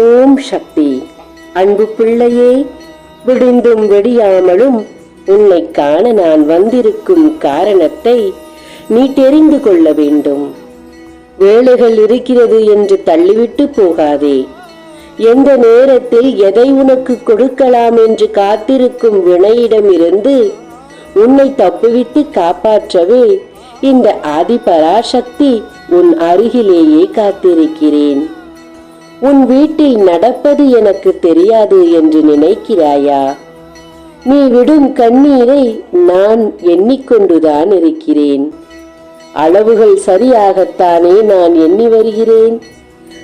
ஓம் சக்தி. அன்பு பிள்ளையே விடிந்தும் வெடியாமலும் உன்னை காண நான் வந்திருக்கும் காரணத்தை நீ தெரிந்து கொள்ள வேண்டும். வேலைகள் இருக்கிறது என்று தள்ளிவிட்டு போகாதே. எந்த நேரத்தில் எதை உனக்கு கொடுக்கலாம் என்று காத்திருக்கும் வினையிடமிருந்து உன்னை தப்புவித்து காப்பாற்றவே இந்த ஆதிபராசக்தி உன் அருகிலேயே காத்திருக்கிறேன். உன் வீட்டில் நடப்பது எனக்கு தெரியாது என்று நினைக்கிறாயா? நீ விடும் கண்ணீரை நான் எண்ணிக்கொண்டுதான் இருக்கிறேன். அளவுகள் சரியாகத்தானே நான் எண்ணி வருகிறேன்.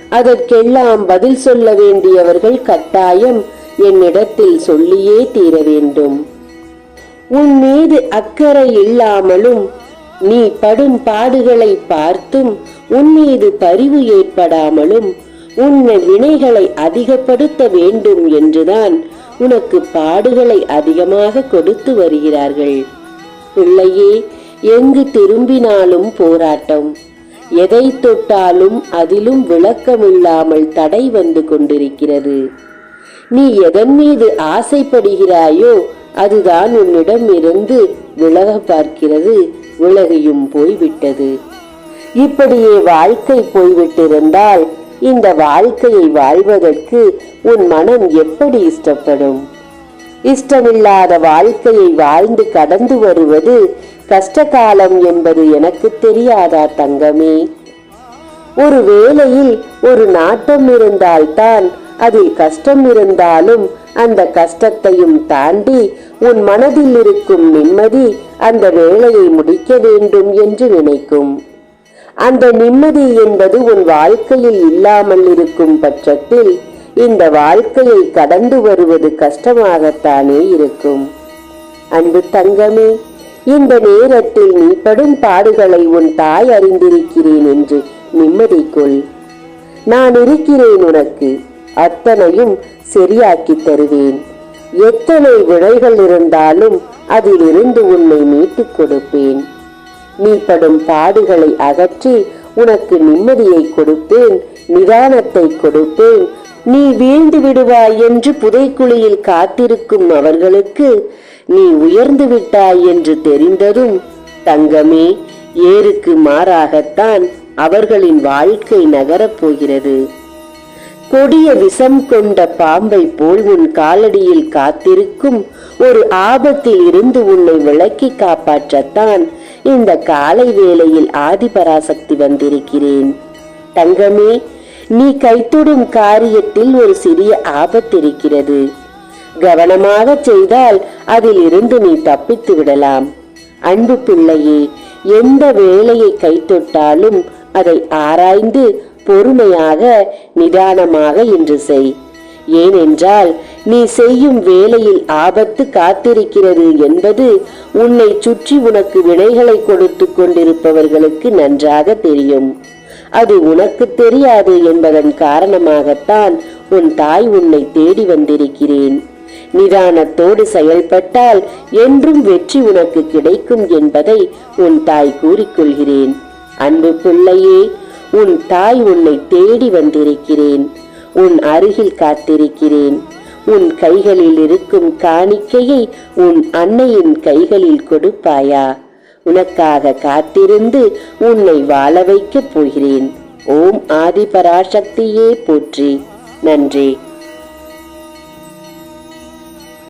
அதற்கெல்லாம் பதில் சொல்ல வேண்டியவர்கள் கட்டாயம் என்னிடத்தில் சொல்லியே தீர வேண்டும். உன் மீது அக்கறை இல்லாமலும் நீ படும் பாடுகளை பார்த்தும் உன் மீது பரிவு ஏற்படாமலும் உன்னை வினைகளை அதிகப்படுத்த வேண்டும் என்றுதான் உனக்கு பாடுகளை அதிகமாக கொடுத்து வருகிறார்கள். பிள்ளையே எங்கு திரும்பினாலும் போராட்டம். எதை தொட்டாலும் அதிலும் விளக்கமில்லாமல் தடை வந்து கொண்டிருக்கிறது. நீ எதன் மீது ஆசைப்படுகிறாயோ அதுதான் உன்னிடம் இருந்து விலக பார்க்கிறது விலகியும் போய்விட்டது. இப்படியே வாழ்க்கை போய்விட்டிருந்தால் இந்த வாழ்க்கையை வாழ்வதற்கு உன் மனம் எப்படி இஷ்டப்படும்? இஷ்டமில்லாத வாழ்க்கையை வாழ்ந்து கடந்து வருவது கஷ்டகாலம் என்பது எனக்கு தெரியாதா தங்கமே? ஒரு வேளையில் ஒரு நாட்டம் இருந்தால்தான் அதில் கஷ்டம் இருந்தாலும் அந்த கஷ்டத்தையும் தாண்டி உன் மனதில் இருக்கும் நிம்மதி அந்த வேலையை முடிக்க வேண்டும் என்று நினைக்கும். அந்த நிம்மதி என்பது உன் வாழ்க்கையில் இல்லாமல் இருக்கும் பட்சத்தில் இந்த வாழ்க்கையை கடந்து வருவது கஷ்டமாகத்தானே இருக்கும். அன்பு தங்கமே இந்த நேரத்தில் நீ படும் பாடுகளை உன் தாய் அறிந்திருக்கிறேன் என்று நிம்மதி கொள். நான் இருக்கிறேன் உனக்கு அத்தனையும் சரியாக்கி தருவேன். எத்தனை விடைகள் இருந்தாலும் அதிலிருந்து உன்னை மீட்டுக் கொடுப்பேன். நீ படும் பாடுகளை அகற்றி உனக்கு நிம்மதியை கொடுப்பேன் நிதானத்தை கொடுப்பேன். நீ வீழ்ந்து விடுவாய் என்று புதைக்குழியில் காத்திருக்கும் அவர்களுக்கு நீ உயர்ந்து விட்டாய் என்று தெரிந்ததும் தங்கமே ஏருக்கு மாறாகத்தான் அவர்களின் வாழ்க்கை நகரப் போகிறது. கொடிய விஷம் கொண்ட பாம்பை போல் உன் காலடியில் காத்திருக்கும் ஒரு ஆபத்தில் இருந்து உன்னை விளக்கி காப்பாற்றத்தான் இந்த காலை வேளையில் ஆதிபராசக்தி வந்திருக்கிறேன். தங்கமே நீ கைத்தொடும் காரியத்தில் ஒரு சிறிய ஆபத்திருக்கிறது. கவனமாக செய்தால் அதில் இருந்து நீ தப்பித்து விடலாம். அன்பு பிள்ளையே எந்த வேலையை கைத்தொட்டாலும் அதை ஆராய்ந்து பொறுமையாக நிதானமாக இன்று செய். ஏனென்றால் நீ செய்யும் வேலையில் ஆபத்து காத்திருக்கிறது என்பது உன்னை சுற்றி உனக்கு வினைகளை கொடுத்து கொண்டிருப்பவர்களுக்கு நன்றாக தெரியும். அது உனக்கு தெரியாது என்பதன் காரணமாகத்தான் உன் தாய் உன்னை தேடி வந்திருக்கிறேன். நிதானத்தோடு செயல்பட்டால் என்றும் வெற்றி உனக்கு கிடைக்கும் என்பதை உன் தாய் கூறிக்கொள்கிறேன் அன்பு பிள்ளையே உன் தாய் உன்னை தேடி வந்திருக்கிறேன். உன் அருகில் காத்திருக்கிறேன். உன் கைகளில் இருக்கும் காணிக்கையை உன் அன்னையின் கைகளில் கொடுப்பாயா? உனக்காக காத்திருந்து உன்னை வாழ வைக்கப் போகிறேன். ஓம் ஆதிபராசக்தியே போற்றி. நன்றி.